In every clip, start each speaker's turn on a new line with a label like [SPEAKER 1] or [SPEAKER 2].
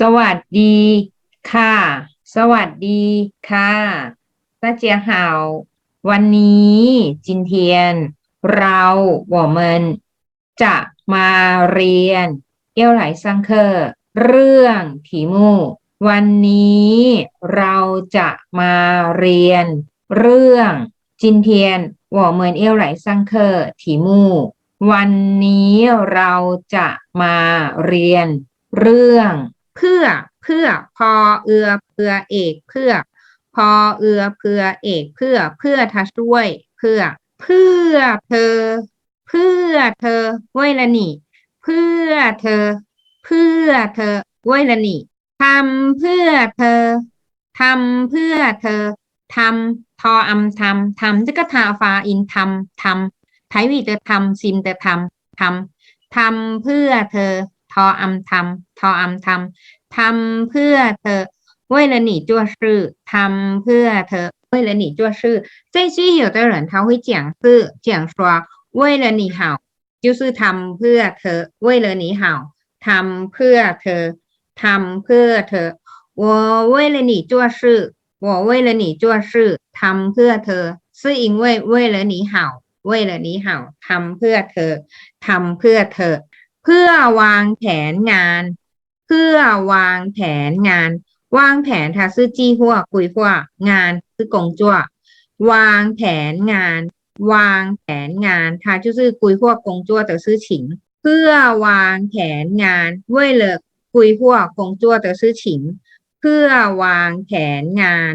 [SPEAKER 1] สวัสดีค่ะ สวัสดีค่ะตาเจ้大หาววันนี้จินเทียน เราหัวมันจะมาเรียนเอี่วไหลซังเคอร์เรื่องถีมูวันนี้เราจะมาเรียน เรื่องจินเทียนหัวเมินเอี่วไหลซังเคอร์ถีมูวันนี้เราจะมาเรียน เรื่อง เพื่อเพื่อพอเอือเพื่อเอกเพื่อ พอเอือเพื่อเอกเพื่อเพื่อทัช่วย เพื่อ เพื่อเธอ เพื่อเธอเว้ยละนี่ เพื่อเธอ เพื่อเธอเว้ยละนี่ทำเพื่อเธอทำเพื่อเธอทำทออำทำทำจะก็ทาฟาอินทำทำไทยวีจะทำซิมจะทำทำทำเพื่อเธอ ทออำทำทออำทำทำเพื่อเธอ为了你做事ทำเพื่อเธอ为了你做事这些有的人他会讲是讲说为了你好就是ทำเพื่อเธอ为了你好ทำเพื่อเธอทำเพื่อเธอ我为了你做事我为了你做事ทำเพื่อเธอ是因为为了你好为了你好ทำเพื่อเธอทำเพื่อเธอ เพื่อวางแผนงาน เพื่อวางแผนงาน วางแผนทาซื้อจี้หัวคุยหัวงานคือกงจั่ววางแผนงาน วางแผนงานทาชื่อซื้อคุยหัวกงจั่วแต่ซื้อฉิง เพื่อวางแผนงานเว้ยเลิกคุยหัวกงจั่วแต่ซื้อฉิง เพื่อวางแผนงาน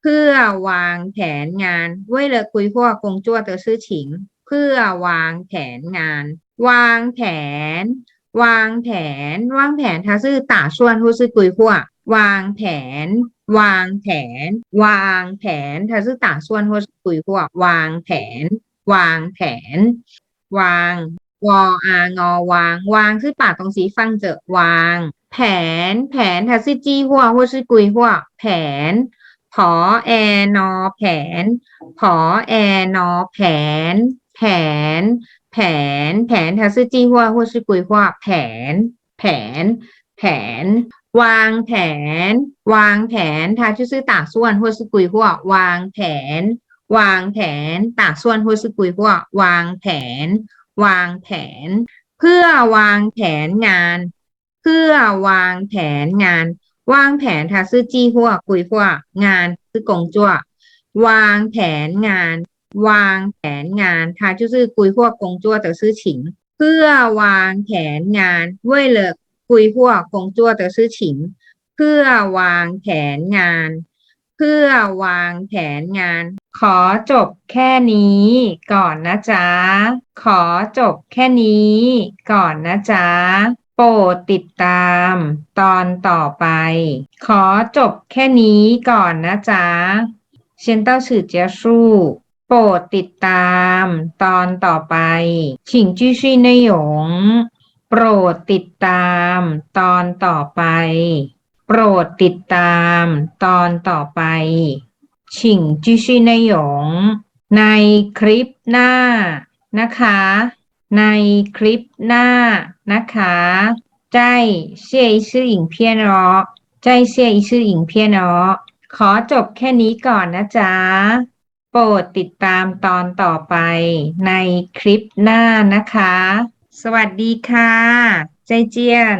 [SPEAKER 1] เพื่อวางแผนงานเว้ยเลิกคุยหัวกงจั่วแต่ซื้อฉิง เพื่อวางแผนงาน วางแผน วางแผน วางแผนทาซื่อตาชวนฮูซื่อกุยหัววางแผน วางแผน วางแผนทาซื่อตาชวนฮูซื่อกุยหัววางแผน วางแผน วางวออางอวาง วางซื่อป่าตรงสีฟังเจอวาง แผน แผนทาซื่อจี้หัวฮูซื่อกุยหัวแผนผอแอนอแผนผอแอนอแผน แผน แผน แผนทาซื่อจี้หัวหัวชื่อกุยหัวแผน แผน แผน วางแผน วางแผนทาชื่อซื่อตากส่วนหัวชื่อกุยหัววางแผน วางแผนตากส่วนหัวชื่อกุยหัววางแผน วางแผน เพื่อวางแผนงาน เพื่อวางแผนงาน วางแผนทาซื่อจี้หัวกุยหัวงาน คือกงจั่ววางแผนงาน วางแผนงานทาจูซื่อกุยหัวกงจั่วแต่ซื้อฉิง เพื่อวางแผนงานด้วยเลิกกุยหัวกงจั่วแต่ซื้อฉิง เพื่อวางแผนงาน เพื่อวางแผนงาน ขอจบแค่นี้ก่อนนะจ๊ะ ขอจบแค่นี้ก่อนนะจ๊ะโปรดติดตามตอนต่อไป ขอจบแค่นี้ก่อนนะจ๊ะเชนเต้าสือเจ้าสู้ โปรดติดตาม ตอนต่อไป请继续内容โปรดติดตาม ตอนต่อไป โปรดติดตาม ตอนต่อไป请继续内容ในคลิปหน้านะคะ ในคลิปหน้านะคะ再谢一次影片哦再谢一次影片哦ขอจบแค่นี้ก่อนนะจ๊ะ โ ปรดติดตามตอนต่อไปในคลิปหน้านะคะ สวัสดีค่ะ ใจเจียน